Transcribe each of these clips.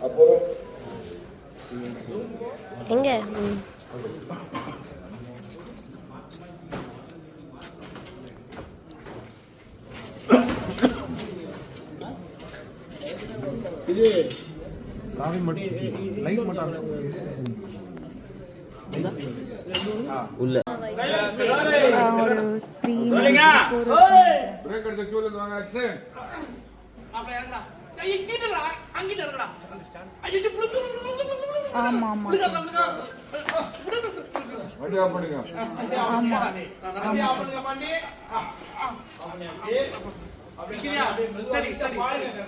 அப்புறம் எங்க. இது சாமி மட்டும் லைட் மட்டும் உள்ள. ஆ, ஒரு த்ரீ ஃபோர் பிரேக் எடுத்த கியூல இருந்து வாங்க ஆக்சிடென்ட் ஆமா ஆமா. வண்டி ஆஃப் பண்ணுங்க ஆமா.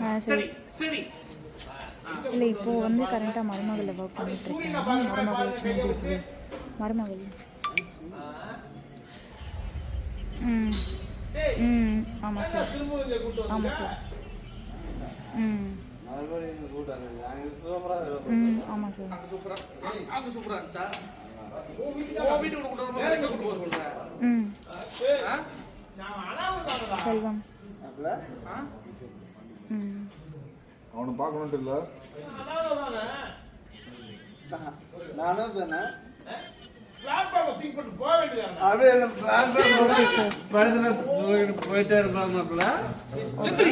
ஆ, சரி இல்ல இப்போ வந்து கரண்டா மருமகளை ஒர்க் பண்ணிட்டு இருக்கேன். மருமகள் ம். ம் ஆமா சார் ஆமா சார் ம். ம் ஆமா சார். ம். செல்வம். ம். அவனை பார்க்கணுன்ட்டு இல்ல. நானும் தானே? போயிட்டே இருப்பாங்கல்ல ஓகே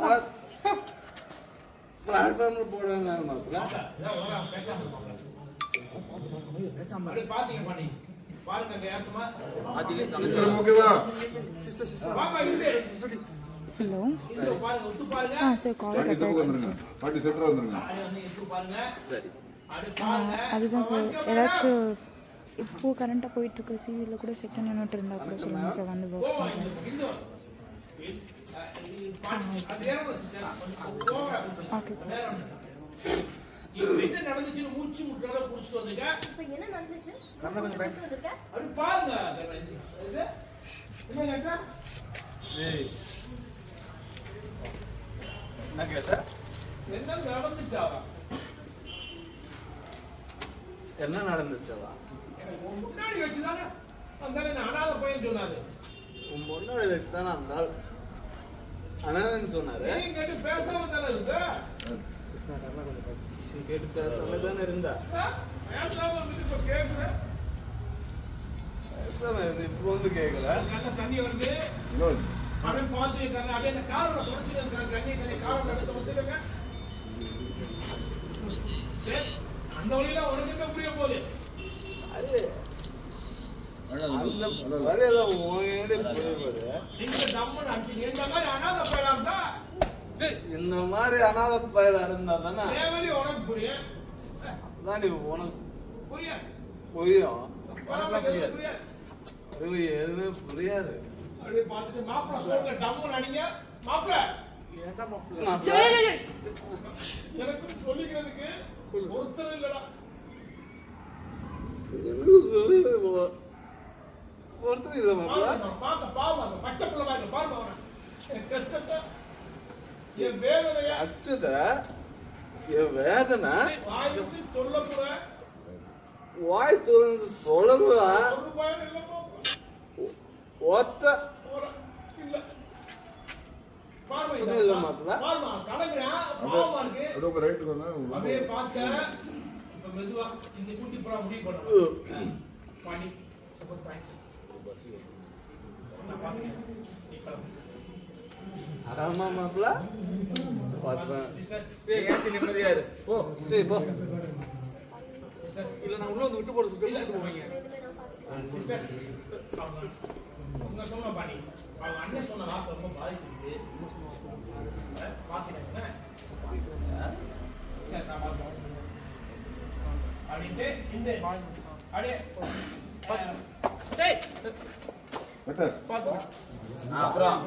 சார் பிளாட்ஃபார்ம்ல போடுறாங்க மாப்பிள்ள? ஓகேவா ஹலோ ஆ சார் கால் வண்டி கட் அதுதான் சார் ஏதாச்சும் இப்போ கரண்ட்டாக போயிட்டுருக்கு சிவியில் கூட செகண்ட் யூனிட் இருந்தால் கூட சொல்லுங்கள் சார் வந்து ஒர்க் பண்ணுறேன் ஓகே சார் என்ன நடந்துச்சுன்னு மூச்சு முட்டால குடிச்சிட்டு வந்திருக்கேன் இப்ப என்ன நடந்துச்சு? வந்திருக்க? அப்படி பாருங்க என்ன கேட்டா? என்ன கேட்ட? என்ன நடந்துச்சா? என்ன நடந்துச்சவா முன்னாடி வச்சுதானே. அந்த என்ன அனாதை பையன் சொன்னாரு. உன் பொண்ணோட வச்சு தானே அந்த ஆள்? அனாதன்னு சொன்னாரு. பேசாம தானே இருந்த? நீ கேட்டு பேசாம தானே இருந்தா இப்ப வந்து கேட்கல தண்ணி வருது இன்னொரு அவன் பார்த்து இருக்காங்க அப்படியே அந்த காலோட தொடச்சிருக்காங்க கண்ணி தண்ணி காலோட எடுத்து வச்சிருக்காங்க சரி அந்த வழியில உனக்கு புரிய போகுது? அது அந்த வரையில உங்ககிட்ட புரியுது இந்த டம்முன்னு அடிச்சு இந்த மாதிரி அனாதை பையலாம் தான் இந்த மாதிரி அனாத பயில இருந்தா தானே? உனக்கு புரியும் தான் நீ உனக்கு புரியும். புரியும் புரியாது. எதுவுமே புரியாது. அப்படியே பார்த்துட்டு மாப்பிள்ள சொல்லுங்க டம்முன்னு அடிங்க. மாப்பிள்ள மாப்பிள்ளை. எனக்கு சொல்லிக்கிறதுக்கு ஒருத்தர் இல்லடா. ஒருத்தர் இல்லை மாப்பிள்ள அந்த பச்சை பிள்ளை பாருங்க, பாருங்க அவனை. என் கஷ்டத்தை, என் வேதனைய கஷ்டத்தை என் வேதனை? வாய் திறந்து சொல்லுவா. ஒத்த. மெதுவா ஆமா நிம்மதியா இரு. போ போ. சிஸ்டர், இல்ல நான் உள்ள வந்து விட்டு போட சொல்லி. போவீங்க சிஸ்டர், அவங்க உங்க சொன்ன பாண்டி அவங்க அண்ணன் சொன்ன வார்த்தை ரொம்ப பாதிச்சிருக்கு. பாத்தீங்கன்னா சரி நான் பார்க்கிறேன். அப்படின்ட்டு இந்த அப்படியே அஹ், டேய் பெட்டர் அப்புறம்